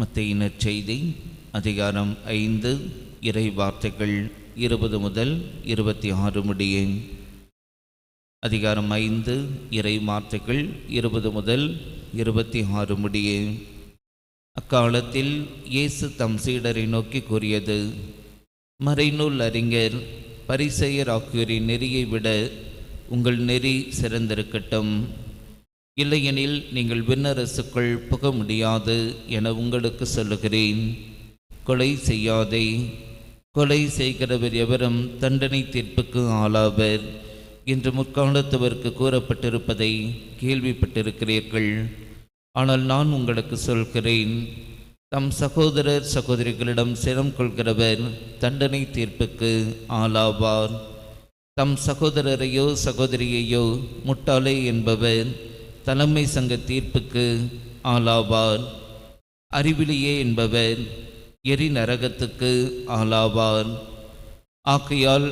மத்தையினர் செய்தி அதிகாரம் ஐந்து இறை வார்த்தைகள் இருபது முதல் இருபத்தி ஆறு முடிய. அதிகாரம் ஐந்து இறை வார்த்தைகள் இருபது முதல் இருபத்தி ஆறு முடியே. அக்காலத்தில் இயேசு தம் சீடரை நோக்கி கூறியது மறைநூல் அறிஞர் பரிசெயர் ஆகியோரின் நெறியை விட உங்கள் நெறி சிறந்திருக்கட்டும். இல்லையெனில் நீங்கள் விண்ணரசுக்குள் புக முடியாது என உங்களுக்கு சொல்லுகிறேன். கொலை செய்யாதே. கொலை செய்கிறவர் எவரும் தண்டனை தீர்ப்புக்கு ஆளாவர். என்று முற்காலத்தவருக்கு கூறப்பட்டிருப்பதை கேள்விப்பட்டிருக்கிறீர்கள். ஆனால் நான் உங்களுக்கு சொல்கிறேன். தம் சகோதரர் சகோதரிகளிடம் சிரம் கொள்கிறவர் தண்டனை தீர்ப்புக்கு ஆளாவார். தம் சகோதரரையோ சகோதரியையோ முட்டாளே என்பவர் தலைமை சங்க தீர்ப்புக்கு ஆளாவார். அறிவிலியே என்பவர் எரி நரகத்துக்கு ஆளாவார். ஆகையால்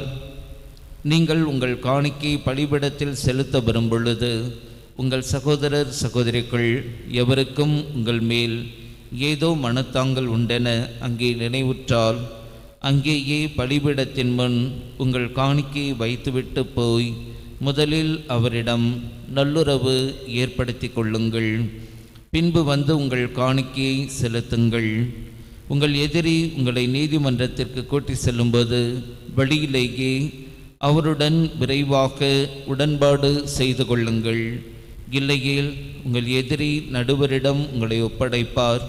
நீங்கள் உங்கள் காணிக்கை பலிபிடத்தில் செலுத்த வரும் பொழுது உங்கள் சகோதரர் சகோதரிகள் எவருக்கும் உங்கள் மேல் ஏதோ மனத்தாங்கள் உண்டென அங்கே நினைவுற்றால் அங்கேயே பலிபீடத்தின் முன் உங்கள் காணிக்கையை வைத்துவிட்டு போய் முதலில் அவரிடம் நல்லுறவு ஏற்படுத்தி கொள்ளுங்கள். பின்பு வந்து உங்கள் காணிக்கையை செலுத்துங்கள். உங்கள் எதிரி உங்களை நீதிமன்றத்திற்கு கூட்டி செல்லும்போது வழியிலேயே அவருடன் விரைவாக உடன்பாடு செய்து கொள்ளுங்கள். இல்லையில் உங்கள் எதிரி நடுவரிடம் உங்களை ஒப்படைப்பார்.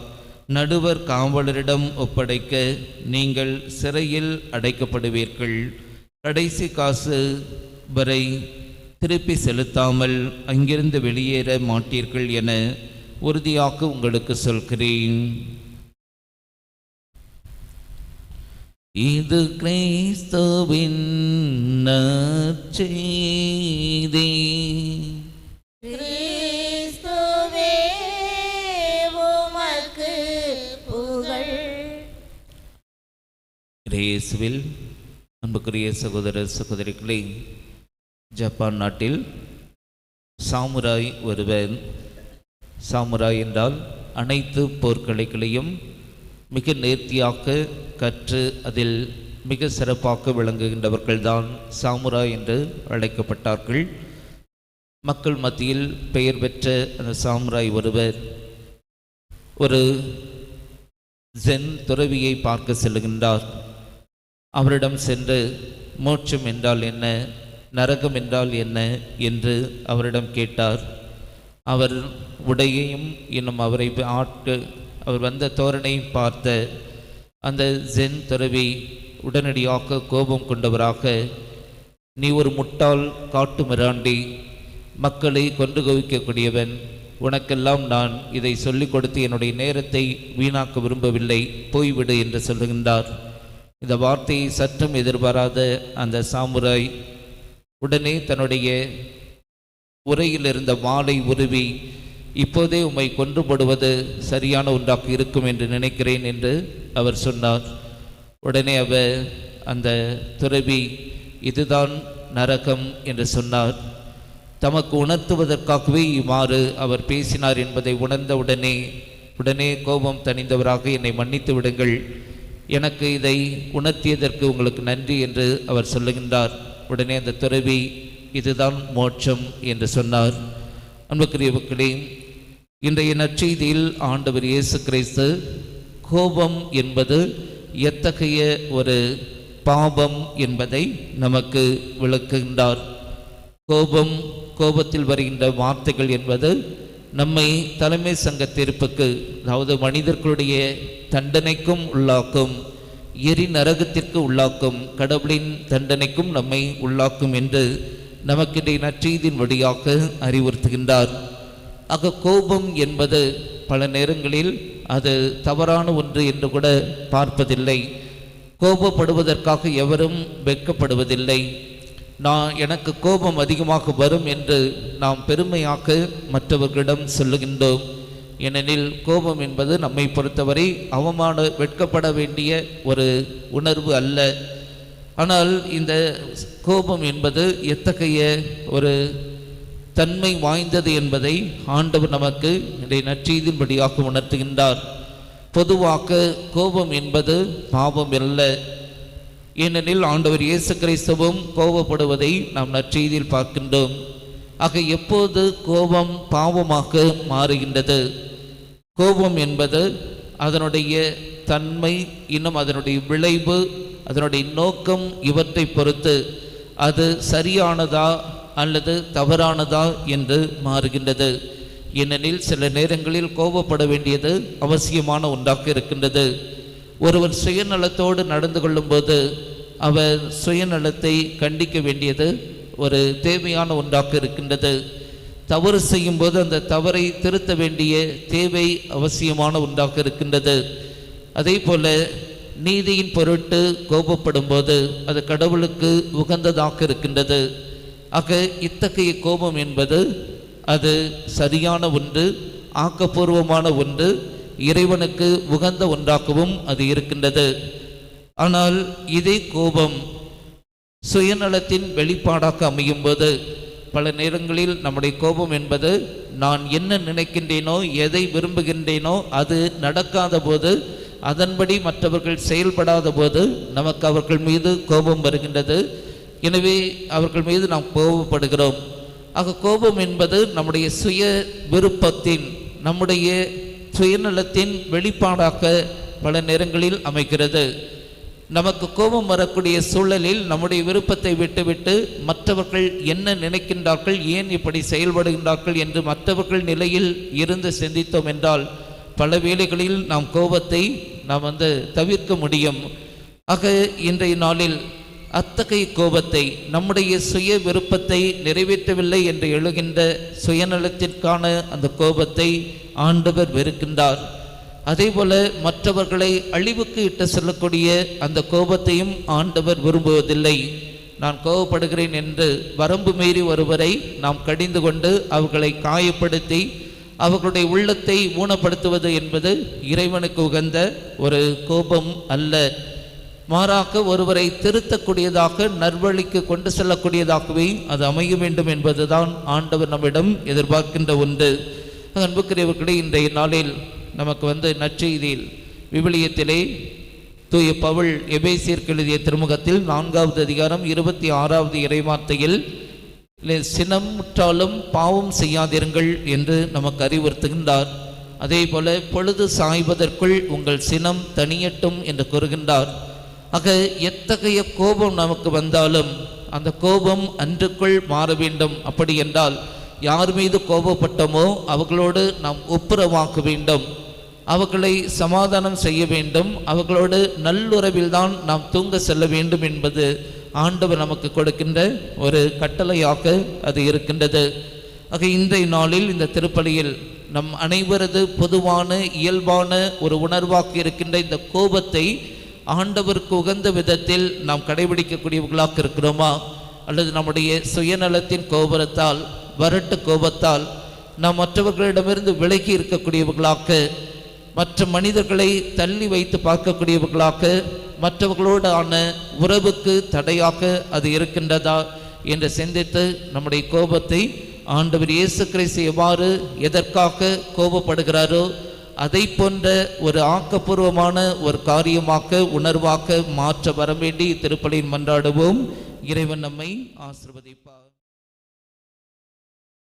நடுவர் காவலரிடம் ஒப்படைக்க நீங்கள் சிறையில் அடைக்கப்படுவீர்கள். கடைசி காசு வரை திருப்பி செலுத்தாமல் அங்கிருந்து வெளியேற மாட்டீர்கள் என உறுதியாக உங்களுக்கு சொல்கிறேன். இது கிறிஸ்துவின் நற்செய்தி. இயேசுவில் அன்புக்குரிய சகோதர சகோதரிகளே ஜப்பான் நாட்டில் சாமுராய் ஒருவர். சாமுராய் என்றால் அனைத்து போர்க்கலைகளையும் மிக நேர்த்தியாக கற்று அதில் மிக சிறப்பாக விளங்குகின்றவர்கள்தான் சாமுராய் என்று அழைக்கப்பட்டார்கள். மக்கள் மத்தியில் பெயர் பெற்ற அந்த சாமுராய் ஒருவர் ஒரு ஜென் துறவியை பார்க்க செல்லுகின்றார். அவரிடம் சென்று மோட்சம் என்றால் என்ன? நரகம் என்றால் என்ன என்று அவரிடம் கேட்டார். அவர் உடையையும் இன்னும் அவரை ஆட்டு அவர் வந்த தோரணையும் பார்த்த அந்த ஜென் துறவி உடனடியாக கோபம் கொண்டவராக நீ ஒரு முட்டாள் காட்டு மிராண்டி மக்களை கொண்டு குவிக்கக்கூடியவன். உனக்கெல்லாம் நான் இதை சொல்லிக் கொடுத்து என்னுடைய நேரத்தை வீணாக்க விரும்பவில்லை. போய்விடு என்று சொல்லுகின்றார். இந்த வார்த்தையை சற்றும் எதிர்பாராத அந்த சாமுராய் உடனே தன்னுடைய உரையில் இருந்த மாலை உருவி இப்போதே உம்மை கொன்றுபடுவது சரியான ஒன்றாக இருக்கும் என்று நினைக்கிறேன் என்று அவர் சொன்னார். உடனே அவர் அந்த துறவி இதுதான் நரகம் என்று சொன்னார். தமக்கு உணர்த்துவதற்காகவே இவ்வாறு அவர் பேசினார் என்பதை உணர்ந்த உடனே உடனே கோபம் தணிந்தவராக என்னை மன்னித்து விடுங்கள். எனக்கு இதை உணர்த்தியதற்கு உங்களுக்கு நன்றி என்று அவர் சொல்லுகின்றார். உடனே அந்த துறவி இதுதான் மோட்சம் என்று சொன்னார். அன்புக்குரியவர்களே இன்றைய நற்செய்தியில் ஆண்டவர் இயேசு கிறிஸ்து கோபம் என்பது எத்தகைய ஒரு பாவம் என்பதை நமக்கு விளக்குகின்றார். கோபம் கோபத்தில் வருகின்ற வார்த்தைகள் என்பது நம்மை தலைமை சங்க தீர்ப்புக்கு அதாவது மனிதர்களுடைய தண்டனைக்கும் உள்ளாக்கும். எரி நரகத்திற்கு உள்ளாக்கும் கடவுளின் தண்டனைக்கும் நம்மை உள்ளாக்கும் என்று நமக்கிடையே நற்செய்தியின் வழியாக அறிவுறுத்துகின்றார். ஆக கோபம் என்பது பல நேரங்களில் அது தவறான ஒன்று என்று கூட பார்ப்பதில்லை. கோபப்படுவதற்காக எவரும் வெட்கப்படுவதில்லை. நான் எனக்கு கோபம் அதிகமாக வரும் என்று நாம் பெருமையாக மற்றவர்களிடம் சொல்லுகின்றோம். ஏனெனில் கோபம் என்பது நம்மை பொறுத்தவரை அவமான வெட்கப்பட வேண்டிய ஒரு உணர்வு அல்ல. ஆனால் இந்த கோபம் என்பது எத்தகைய ஒரு தன்மை வாய்ந்தது என்பதை ஆண்டவர் நமக்கு இன்றைய நற்செய்தியின்படியாக உணர்த்துகின்றார். பொதுவாக கோபம் என்பது பாவம் அல்ல. ஏனெனில் ஆண்டவர் இயேசு கிறிஸ்துவும் கோபப்படுவதை நாம் நற்செய்தியில் பார்க்கின்றோம். ஆக எப்போது கோபம் பாவமாக மாறுகின்றது? கோபம் என்பது அதனுடைய தன்மை இன்னும் அதனுடைய விளைவு அதனுடைய நோக்கம் இவற்றை பொறுத்து அது சரியானதா அல்லது தவறானதா என்று மாறுகின்றது. ஏனெனில் சில நேரங்களில் கோபப்பட வேண்டியது அவசியமான ஒன்றாக இருக்கின்றது. ஒருவர் சுயநலத்தோடு நடந்து கொள்ளும்போது அவர் சுயநலத்தை கண்டிக்க வேண்டியது ஒரு தேவையான ஒன்றாக இருக்கின்றது. தவறு செய்யும்போது அந்த தவறை திருத்த வேண்டிய தேவை அவசியமான ஒன்றாக இருக்கின்றது. அதே போல நீதியின் பொருட்டு கோபப்படும் போது அது கடவுளுக்கு உகந்ததாக இருக்கின்றது. ஆக இத்தகைய கோபம் என்பது அது சரியான ஒன்று ஆக்கப்பூர்வமான ஒன்று இறைவனுக்கு உகந்த ஒன்றாகவும் அது இருக்கின்றது. ஆனால் இதே கோபம் சுயநலத்தின் வெளிப்பாடாக அமையும் போது பல நேரங்களில் நம்முடைய கோபம் என்பது நான் என்ன நினைக்கின்றேனோ எதை விரும்புகின்றேனோ அது நடக்காத போது அதன்படி மற்றவர்கள் செயல்படாத போது நமக்கு அவர்கள் மீது கோபம் வருகின்றது. எனவே அவர்கள் மீது நாம் கோபப்படுகிறோம். ஆக கோபம் என்பது நம்முடைய சுய விருப்பத்தின் நம்முடைய சுயநலத்தின் வெளிப்பாடாக பல நேரங்களில் அமைகிறது. நமக்கு கோபம் வரக்கூடிய சூழலில் நம்முடைய விருப்பத்தை விட்டுவிட்டு மற்றவர்கள் என்ன நினைக்கின்றார்கள் ஏன் இப்படி செயல்படுகின்றார்கள் என்று மற்றவர்கள் நிலையில் இருந்து சிந்தித்தோம் என்றால் பல வேளைகளில் நாம் கோபத்தை நாம் வந்து தவிர்க்க முடியும். ஆக இன்றைய நாளில் அத்தகைய கோபத்தை நம்முடைய சுய விருப்பத்தை நிறைவேற்றவில்லை என்று எழுகின்ற சுயநலத்திற்கான அந்த கோபத்தை ஆண்டவர் வெறுக்கின்றார். அதேபோல மற்றவர்களை அழிவுக்கு இட்டு செல்லக்கூடிய அந்த கோபத்தையும் ஆண்டவர் விரும்புவதில்லை. நான் கோபப்படுகிறேன் என்று வரம்பு மீறி ஒருவரை நாம் கடிந்து கொண்டு அவர்களை காயப்படுத்தி அவர்களுடைய உள்ளத்தை ஊனப்படுத்துவது என்பது இறைவனுக்கு உகந்த ஒரு கோபம் அல்ல. மாறாக ஒருவரை திருத்தக்கூடியதாக நர்வழிக்கு கொண்டு செல்லக்கூடியதாகவே அது அமைய வேண்டும் என்பதுதான் ஆண்டவர் நம்மிடம் எதிர்பார்க்கின்ற ஒன்று. அன்புக்குரியவர்களே இன்றைய நாளில் நமக்கு வந்து நற்செய்தியில் விவிலியத்திலே தூய பவுல் எபேசியர்க்கு எழுதிய திருமுகத்தில் நான்காவது அதிகாரம் இருபத்தி ஆறாவது இறைவார்த்தையில் சினமுற்றாலும் பாவம் செய்யாதிருங்கள் என்று நமக்கு அறிவுறுத்துகின்றார். அதே போல பொழுது சாய்வதற்குள் உங்கள் சினம் தனியட்டும் என்று கூறுகின்றார். ஆக எத்தகைய கோபம் நமக்கு வந்தாலும் அந்த கோபம் அன்றுக்குள் மாற வேண்டும். அப்படி என்றால் யார் மீது கோபப்பட்டோமோ அவர்களோடு நாம் ஒப்புரவாக்க வேண்டும். அவர்களை சமாதானம் செய்ய வேண்டும். அவர்களோடு நல்லுறவில்தான் நாம் தூங்க செல்ல வேண்டும் என்பது ஆண்டவர் நமக்கு கொடுக்கின்ற ஒரு கட்டளையாக அது இருக்கின்றது. ஆக இன்றைய நாளில் இந்த திருப்பலியில் நம் அனைவரது பொதுவான இயல்பான ஒரு உணர்வாக இருக்கின்ற இந்த கோபத்தை ஆண்டவருக்கு உகந்த விதத்தில் நாம் கடைபிடிக்கக்கூடியவர்களாக இருக்கிறோமா? அல்லது நம்முடைய சுயநலத்தின் கோபுரத்தால் வரட்டு கோபத்தால் நாம் மற்றவர்களிடமிருந்து விலகி இருக்கக்கூடியவர்களாக மற்ற மனிதர்களை தள்ளி வைத்து பார்க்கக்கூடியவர்களாக மற்றவர்களோடான உறவுக்கு தடையாக அது இருக்கின்றதா என்று சிந்தித்து நம்முடைய கோபத்தை ஆண்டவர் இயேசு கிறிஸ்து எவ்வாறு எதற்காக கோபப்படுகிறாரோ அதை போன்ற ஒரு ஆக்கப்பூர்வமான ஒரு காரியமாக்க உணர்வாக்க மாற்ற வர வேண்டி திருப்பலியின் மன்றாடுவோம். இறைவன் நம்மை ஆசிர்வதிப்பார்.